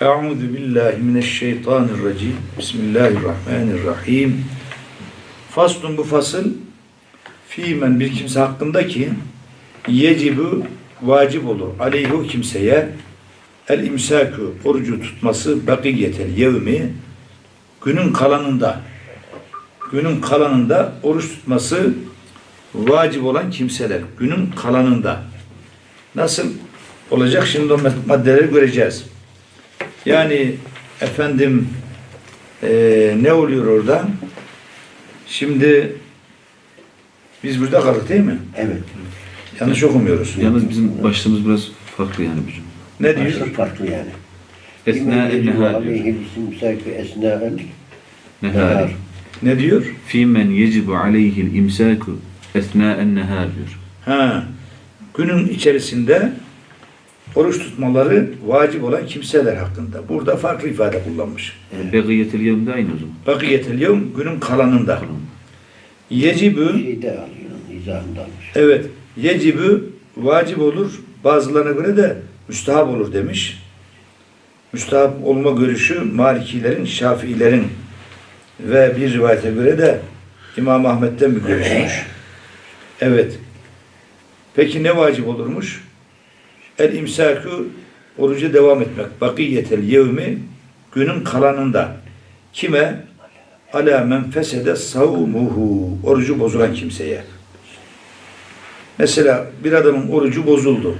Euzu billahi mineşşeytanirracim. Bismillahirrahmanirrahim. Faslun bu fasıl fiimen bir kimse hakkında ki yecibu vacip olur. Aleyhi o kimseye el imsaku orucu tutması bakiyetel yevmi günün kalanında günün kalanında oruç tutması vacip olan kimseler günün kalanında nasıl olacak şimdi o maddeleri göreceğiz. Yani efendim eee, ne oluyor orada? Şimdi biz burada kaldık değil mi? Evet. Yanlış okumuyoruz. Yalnız bizim başlığımız biraz farklı yani bizim. Ne Başlık diyor? farklı yani. Esna nehar diyor. Nehar. Ne diyor? Fîmen yecibu aleyhil imsâku esnâ en nehar diyor. Ha, günün içerisinde oruç tutmaları vacip olan kimseler hakkında. Burada farklı ifade kullanmış. Begiyetil yevm de aynı o zaman. Bakiyetel yevm günün kalanında. Kalan. Yecibü Şeyde alıyor, izahında almış. evet yecibü vacip olur. Bazılarına göre de müstahap olur demiş. Müstahap olma görüşü Malikilerin, Şafiilerin ve bir rivayete göre de İmam Ahmet'ten bir görüşmüş. Evet. Peki ne vacip olurmuş? El imsaku oruca devam etmek. Bakiyetel yevmi günün kalanında. Kime? Ala men fesede savmuhu. Orucu bozulan kimseye. Mesela bir adamın orucu bozuldu.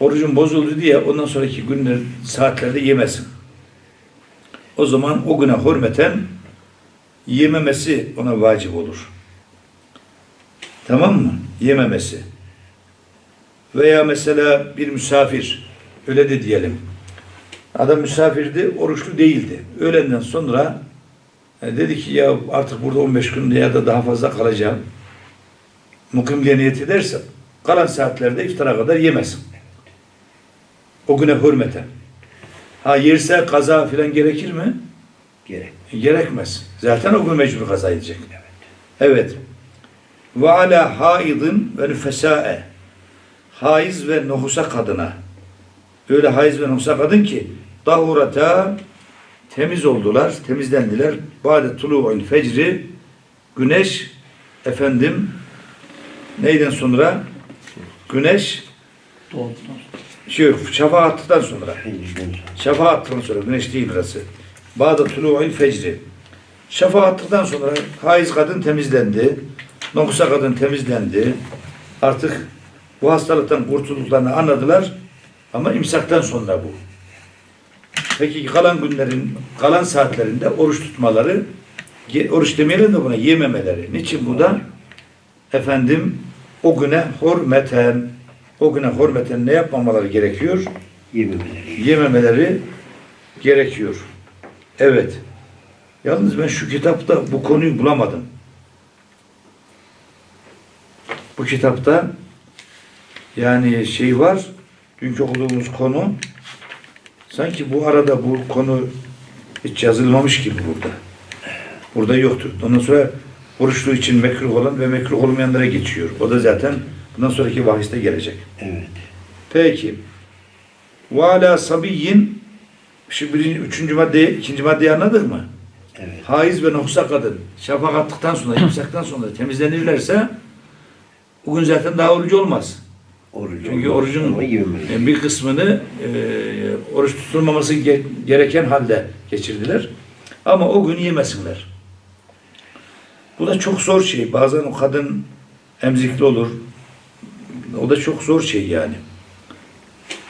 Orucun bozuldu diye ondan sonraki günler saatlerde yemesin. O zaman o güne hürmeten yememesi ona vacip olur. Tamam mı? Yememesi. Veya mesela bir misafir, öyle de diyelim. Adam misafirdi, oruçlu değildi. Öğlenden sonra e, dedi ki ya artık burada 15 gün ya da daha fazla kalacağım. Mukimliğe niyet ederse kalan saatlerde iftara kadar yemesin. O güne hürmeten. Ha yerse kaza filan gerekir mi? Gerek. E, Gerekmez. Zaten o gün mecbur kaza edecek. Evet. Ve ala haidin ve nüfesae. Haiz ve nuhusa kadına. Öyle haiz ve nuhusa kadın ki dahurata temiz oldular, temizlendiler. Bade tulu'ul fecri güneş efendim neyden sonra? Güneş şey, şafak attıktan sonra. Hicrden sonra. Güneş değil burası. Bağda tulu'il fecri. Şafak attıktan sonra haiz kadın temizlendi. Nokusa kadın temizlendi. Artık bu hastalıktan kurtulduklarını anladılar. Ama imsaktan sonra bu. Peki kalan günlerin, kalan saatlerinde oruç tutmaları, oruç demeyelim de buna yememeleri. Niçin bu da? Efendim o güne hürmeten, o güne hürmeten ne yapmamaları gerekiyor? Yememeleri. yememeleri gerekiyor. Evet. Yalnız ben şu kitapta bu konuyu bulamadım. Bu kitapta yani şey var, dünkü okuduğumuz konu sanki bu arada bu konu hiç yazılmamış gibi burada. Burada yoktur. Ondan sonra oruçlu için mekruh olan ve mekruh olmayanlara geçiyor. O da zaten bundan sonraki vahiste gelecek. Evet. Peki. Ve ala sabiyyin birinci, üçüncü madde, ikinci maddeyi anladık mı? Evet. Haiz ve noksa kadın şafak attıktan sonra, imsaktan sonra temizlenirlerse o gün zaten daha orucu olmaz. Orucu Çünkü orucun e, bir kısmını e, oruç tutulmaması ge- gereken halde geçirdiler. Ama o gün yemesinler. Bu da çok zor şey. Bazen o kadın emzikli olur. O da çok zor şey yani.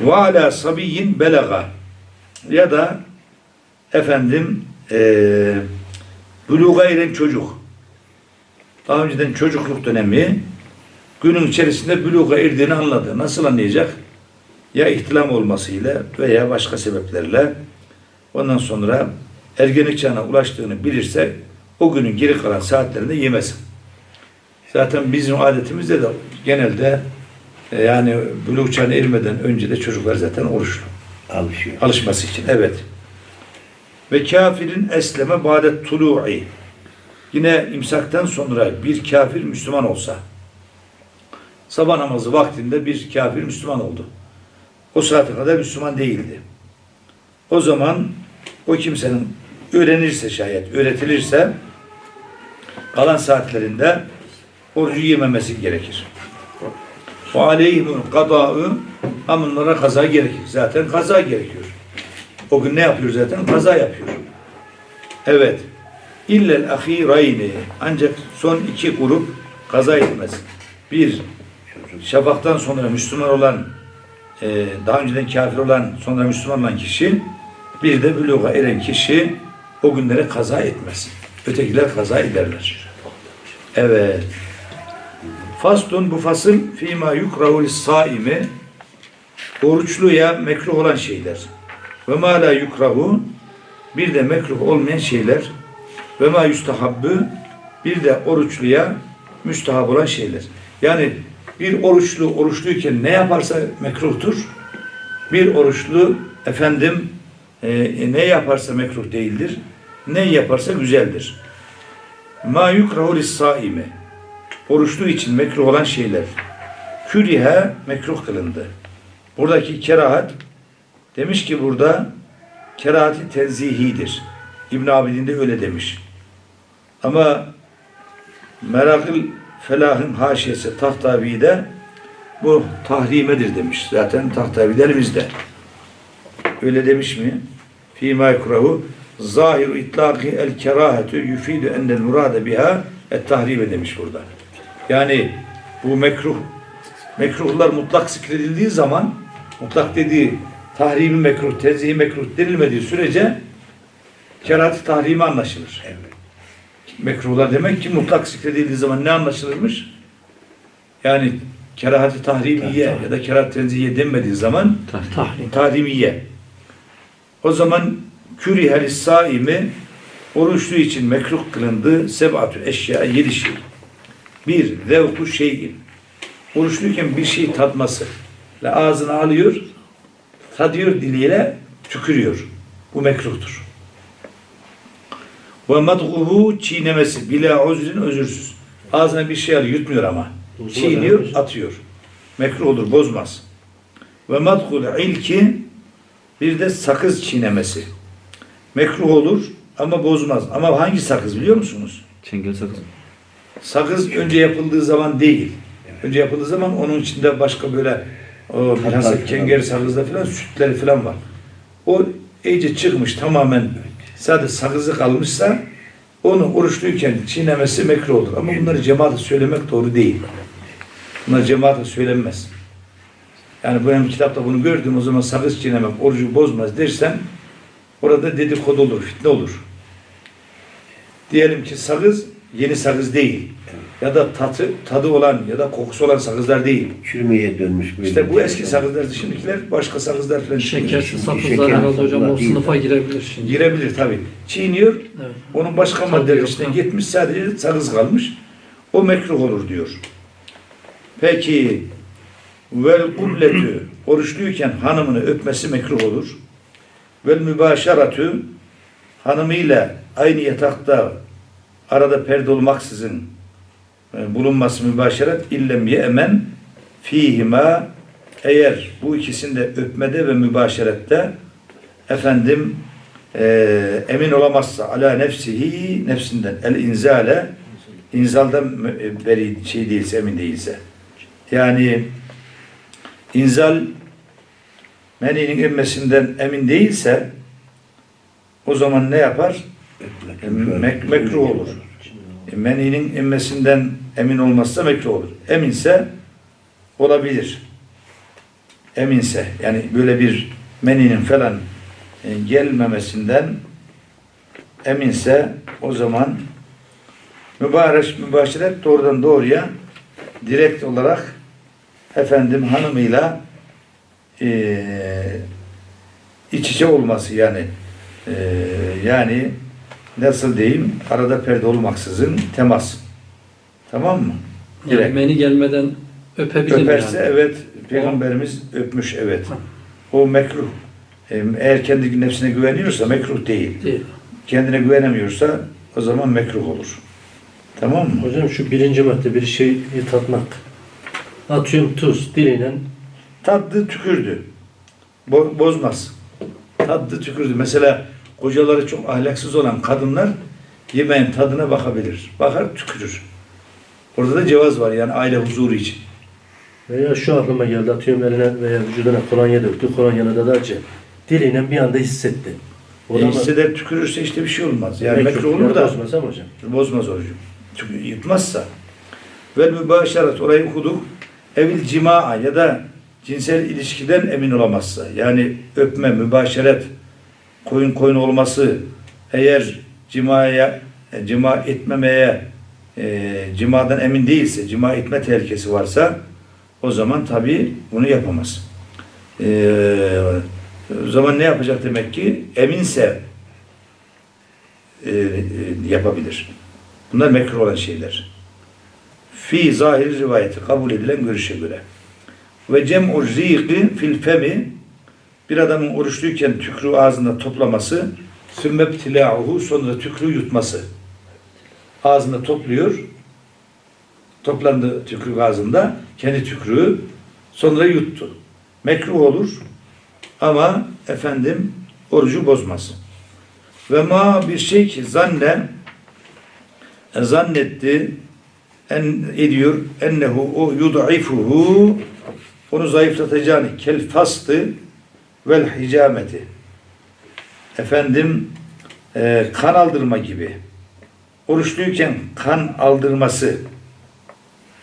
Ve ala sabiyyin belaga ya da efendim eee buluğa eren çocuk. Daha önceden çocukluk dönemi günün içerisinde buluğa erdiğini anladı. Nasıl anlayacak? Ya ihtilam olmasıyla veya başka sebeplerle ondan sonra ergenlik çağına ulaştığını bilirse o günün geri kalan saatlerinde yemesin. Zaten bizim adetimizde de genelde e, yani buluğ çağına ermeden önce de çocuklar zaten oruçlu. Alışıyor. Alışması için. Evet. Ve kafirin esleme badet tulu'i. Yine imsaktan sonra bir kafir Müslüman olsa sabah namazı vaktinde bir kafir Müslüman oldu. O saate kadar Müslüman değildi. O zaman o kimsenin öğrenirse şayet, öğretilirse kalan saatlerinde orucu yememesi gerekir. O aleyhimul kada'ı amınlara kaza gerekir. Zaten kaza gerekiyor. O gün ne yapıyor zaten? Kaza yapıyor. Evet. İllel ahirayni. Ancak son iki grup kaza etmez. Bir, şafaktan sonra Müslüman olan, e, daha önceden kafir olan, sonra Müslüman olan kişi, bir de buluğa eren kişi o günlere kaza etmez. Ötekiler kaza ederler. Evet. Faslun bu fasıl fîmâ yukrahu saimi oruçluya mekruh olan şeyler. Ve mâ la yukrahu bir de mekruh olmayan şeyler. Ve mâ yustahabbü bir de oruçluya müstahap olan şeyler. Yani bir oruçlu oruçluyken ne yaparsa mekruhtur. Bir oruçlu efendim e, ne yaparsa mekruh değildir. Ne yaparsa güzeldir. Ma yukrahu lis-saimi oruçlu için mekruh olan şeyler. Kürihe mekruh kılındı. Buradaki kerahat demiş ki burada kerahati tenzihidir. İbn Abidin de öyle demiş. Ama Merakıl Felah'ın haşiyesi Tahtavi'de bu tahrimedir demiş. Zaten Tahtavilerimizde. Öyle demiş mi? Fîmâ yukrahu zahiru itlâki el kerahetü yufidu ennel murade biha et tahribe demiş burada. Yani bu mekruh mekruhlar mutlak zikredildiği zaman mutlak dediği tahrimi mekruh, tenzihi mekruh denilmediği sürece kerahati tahrimi anlaşılır. Evet. Mekruhlar demek ki mutlak zikredildiği zaman ne anlaşılırmış? Yani kerahati tahrimiye ya da kerahat tenzihiye denmediği zaman Tahrim. tahrimiye. O zaman kürihel saimi oruçlu için mekruh kılındı. Sebatü eşya yedi şey. Bir, zevku şeyin. Oruçluyken bir şey tatması. Ve ağzına alıyor, tadıyor diliyle tükürüyor. Bu mekruhtur. Ve madguhu çiğnemesi. Bila uzrin özürsüz. Ağzına bir şey alıyor, yutmuyor ama. Çiğniyor, atıyor. Mekruh olur, bozmaz. Ve madgul ilki bir de sakız çiğnemesi. Mekruh olur ama bozmaz. Ama hangi sakız biliyor musunuz? Çengel sakız. Sakız önce yapıldığı zaman değil. Önce yapıldığı zaman onun içinde başka böyle o kenger sakızda falan sütleri falan var. O iyice çıkmış tamamen sadece sakızı kalmışsa onu oruçluyken çiğnemesi mekruh olur. Ama bunları cemaate söylemek doğru değil. Bunlar cemaate söylenmez. Yani benim kitapta bunu gördüm o zaman sakız çiğnemek orucu bozmaz dersen orada dedikodu olur, fitne olur. Diyelim ki sakız yeni sakız değil. Ya da tadı, tadı olan ya da kokusu olan sakızlar değil. Çürümeye dönmüş böyle. İşte bu eski şey. sakızlar şimdikiler başka sakızlar falan. Şekersiz sakızlar Şeker herhalde hocam o değil. sınıfa girebilir şimdi. Girebilir tabi. Çiğniyor, Evet. onun başka maddeler içine gitmiş, sadece sakız kalmış. O mekruh olur diyor. Peki, vel kubletü, oruçluyken hanımını öpmesi mekruh olur. Vel mübaşaratü, hanımıyla aynı yatakta arada perde olmaksızın bulunması mübaşeret illem yemen fihima eğer bu ikisinde öpmede ve mübaşerette efendim e, emin olamazsa ala nefsihi nefsinden el inzale inzaldan mü- beri şey değilse emin değilse yani inzal meninin emmesinden emin değilse o zaman ne yapar? E, mek- mekruh olur. E, meninin emmesinden emin olmazsa mekruh olur. Eminse olabilir. Eminse yani böyle bir meninin falan e, gelmemesinden eminse o zaman mübarek mübaşiret doğrudan doğruya direkt olarak efendim hanımıyla e, iç içe olması yani e, yani nasıl diyeyim arada perde olmaksızın temas. Tamam mı? Yani Direkt. meni gelmeden öpebilir Öperse yani. evet peygamberimiz öpmüş evet. O mekruh. Eğer kendi nefsine güveniyorsa mekruh değil. Değil. Kendine güvenemiyorsa o zaman mekruh olur. Tamam mı? Hocam şu birinci madde bir şeyi tatmak. Atıyorum tuz diliyle Tatlı tükürdü. Bo- bozmaz. tadı tükürdü. Mesela kocaları çok ahlaksız olan kadınlar yemeğin tadına bakabilir. Bakar tükürür. Orada da cevaz var yani aile huzuru için. Veya şu aklıma geldi atıyorum eline veya vücuduna kolonya döktü. Kolonyanı da da acı. Diliyle bir anda hissetti. O E, hisseder tükürürse işte bir şey olmaz. Yani Mekruh, olur da bozmaz ama hocam. bozmaz orucu. Çünkü yutmazsa. Ve mübaşaret orayı okuduk. Evil cimaa ya da cinsel ilişkiden emin olamazsa. Yani öpme, mübaşeret, koyun koyun olması eğer cimaya, e, cima etmemeye e, cimadan emin değilse, cima etme tehlikesi varsa o zaman tabii bunu yapamaz. E, o zaman ne yapacak demek ki? Eminse e, e, yapabilir. Bunlar mekruh olan şeyler. Fi zahir rivayeti kabul edilen görüşe göre. Ve cem'u zîqi fil femi bir adamın oruçluyken tükrü ağzında toplaması sümmebtilâuhu sonra tükrü yutması. Ağzında topluyor. Toplandı tükrük ağzında. Kendi tükrüğü sonra yuttu. Mekruh olur ama efendim orucu bozmaz. Ve ma bir şey ki zanne zannetti en ediyor ennehu o yud'ifuhu onu zayıflatacağını kel fastı vel hicameti efendim e, kan aldırma gibi oruçluyken kan aldırması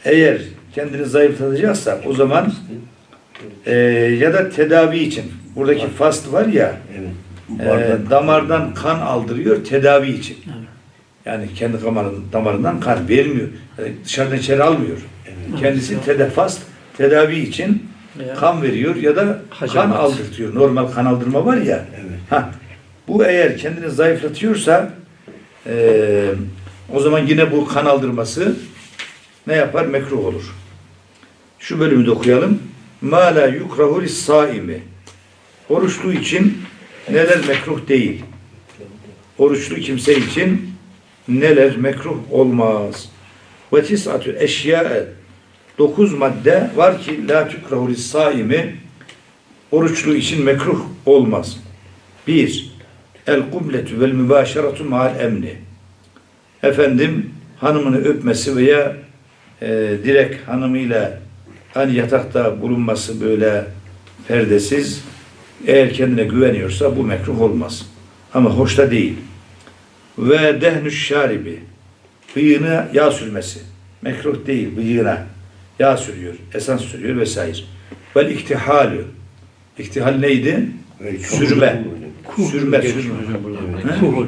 eğer kendini zayıflatacaksa o zaman e, ya da tedavi için buradaki fast var ya Evet. e, damardan kan aldırıyor tedavi için. Yani kendi damarın, damarından kan vermiyor. Yani dışarıdan içeri almıyor. Evet. Kendisi tedafast tedavi için Veya kan veriyor ya da kan Hacamat. aldırtıyor. Normal kan aldırma var ya. Evet. Ha, bu eğer kendini zayıflatıyorsa e, o zaman yine bu kan aldırması ne yapar? Mekruh olur. Şu bölümü de okuyalım. Ma la yukrahu lis-saimi. Oruçlu için neler mekruh değil. Oruçlu kimse için neler mekruh olmaz. Ve tis'atü eşya dokuz madde var ki la tukrahu lis-saimi oruçlu için mekruh olmaz. Bir, el kubletu vel mübaşeratu ma'al emni. Efendim hanımını öpmesi veya e, direkt hanımıyla hani yatakta bulunması böyle perdesiz eğer kendine güveniyorsa bu mekruh olmaz. Ama hoşta değil. Ve dehnüş şaribi bıyığına yağ sürmesi. Mekruh değil bıyığına yağ sürüyor, esans sürüyor vesaire. Vel iktihalü. İktihal neydi? Sürme. Uzun Sürme, sürme. hocam burada. He? Kuhul.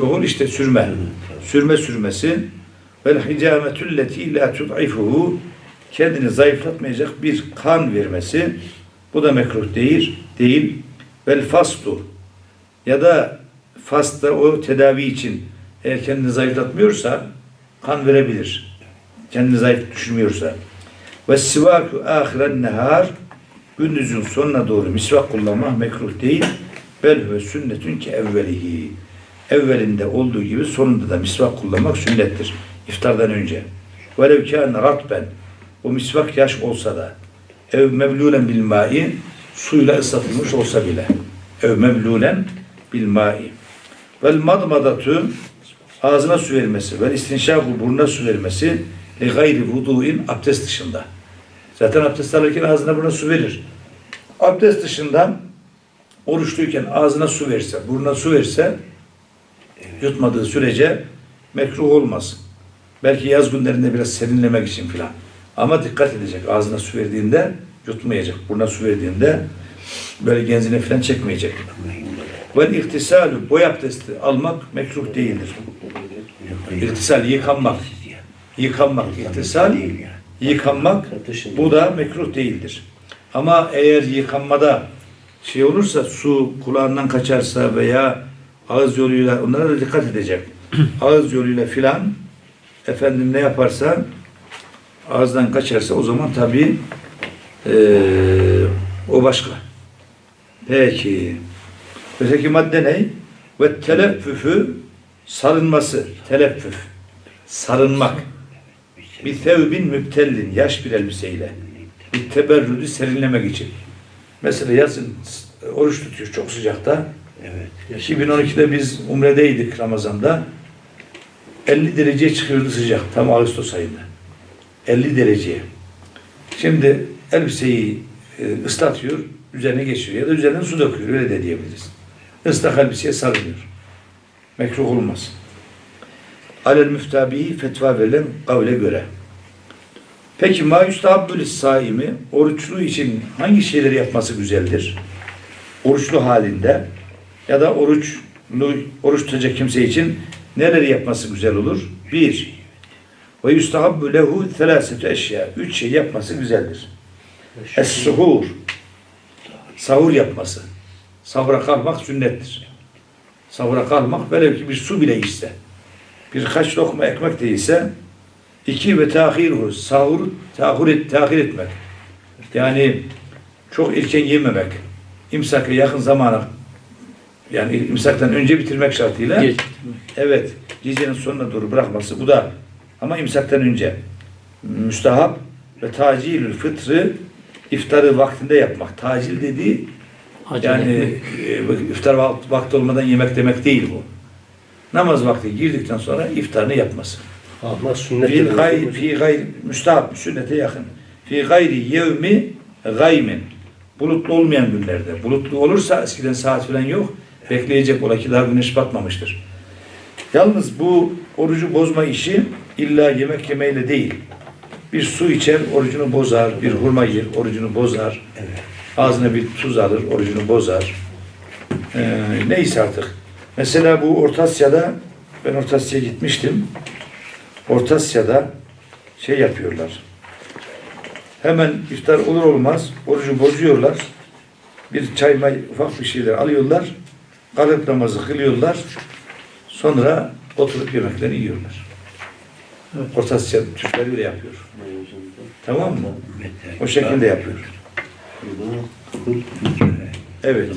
Kuhul işte sürme. Sürme sürmesi. Vel hicametülleti la tud'ifuhu kendini zayıflatmayacak bir kan vermesi. Bu da mekruh değil. Değil. Vel fastu ya da fasta o tedavi için eğer kendini zayıflatmıyorsa kan verebilir. Kendini zayıf düşünmüyorsa. Ve sivaku ahiren nehar gündüzün sonuna doğru misvak kullanmak mekruh değil. Bel ve sünnetün ki evvelihi. Evvelinde olduğu gibi sonunda da misvak kullanmak sünnettir. İftardan önce. Velev kâne ratben. O misvak yaş olsa da. Ev mevlulen bil mai. Suyla ıslatılmış olsa bile. Ev mevlulen bil mai. Vel madmadatu ağzına su vermesi. Vel istinşaku burnuna su vermesi. Li gayri vudu'in abdest dışında. Zaten abdest alırken ağzına burnuna su verir. Abdest dışında oruçluyken ağzına su verse, burnuna su verse yutmadığı sürece mekruh olmaz. Belki yaz günlerinde biraz serinlemek için filan. Ama dikkat edecek. Ağzına su verdiğinde yutmayacak. Burnuna su verdiğinde böyle genzine filan çekmeyecek. Ve ihtisalü boy abdesti almak mekruh değildir. İhtisal yıkanmak. Yıkanmak, yani. yıkanmak bu da mekruh değildir. Ama eğer yıkanmada şey olursa su kulağından kaçarsa veya ağız yoluyla onlara da dikkat edecek. ağız yoluyla filan efendim ne yaparsa ağızdan kaçarsa o zaman tabii eee, o başka. Peki. Öteki madde ne? Ve teleffüfü sarınması. Teleffüf. Sarınmak. Bir tevbin müptellin. Yaş bir elbiseyle. Bir teberrüdü serinlemek için. Mesela yazın oruç tutuyor çok sıcakta. Evet. 2012'de biz Umre'deydik Ramazan'da. 50 dereceye çıkıyordu sıcak tam Ağustos ayında. 50 dereceye. Şimdi elbiseyi e, ıslatıyor, üzerine geçiriyor ya da üzerine su döküyor öyle de diyebiliriz. Islak elbiseye sarılıyor. Mekruh olmaz. Alel müftabihi fetva verilen kavle göre. Peki ma yustahabbül saimi oruçlu için hangi şeyleri yapması güzeldir? Oruçlu halinde ya da oruçlu oruç tutacak kimse için neleri yapması güzel olur? Bir, ve yustahabbu lehu thelâsetü eşya. Üç şey yapması güzeldir. Es-suhur. Sahur yapması. Sahura kalkmak sünnettir. Sahura kalkmak velev ki bir su bile içse, birkaç lokma ekmek de yese, iki ve tahiruhu. Sahuru tahir, et, tahir etmek. Yani çok erken yememek. İmsaka yakın zamana yani imsaktan önce bitirmek şartıyla Geç. Evet, gecenin sonuna doğru bırakması bu da ama imsaktan önce müstahap ve tacilül fıtrı iftarı vaktinde yapmak. Tacil dediği Acele yani e, iftar vak- vakti olmadan yemek demek değil bu. Namaz vakti girdikten sonra iftarını yapması. Ama sünnet Fi de- gayri, fi gayri, müstahap, sünnete yakın. Fi gayri yevmi gaymin. Bulutlu olmayan günlerde. Bulutlu olursa eskiden saat falan yok. Bekleyecek ola ki daha güneş batmamıştır. Yalnız bu orucu bozma işi illa yemek yemeyle değil. Bir su içer, orucunu bozar. Bir hurma yer, orucunu bozar. Ağzına bir tuz alır, orucunu bozar. Ee, neyse artık. Mesela bu Orta Asya'da, ben Orta Asya'ya gitmiştim. Orta Asya'da şey yapıyorlar. Hemen iftar olur olmaz orucu bozuyorlar. Bir çay may ufak bir şeyler alıyorlar. Kalıp namazı kılıyorlar. Sonra oturup yemeklerini yiyorlar. Evet. Orta Asya Türkleri öyle yapıyor. Tamam mı? O şekilde yapıyor. Evet.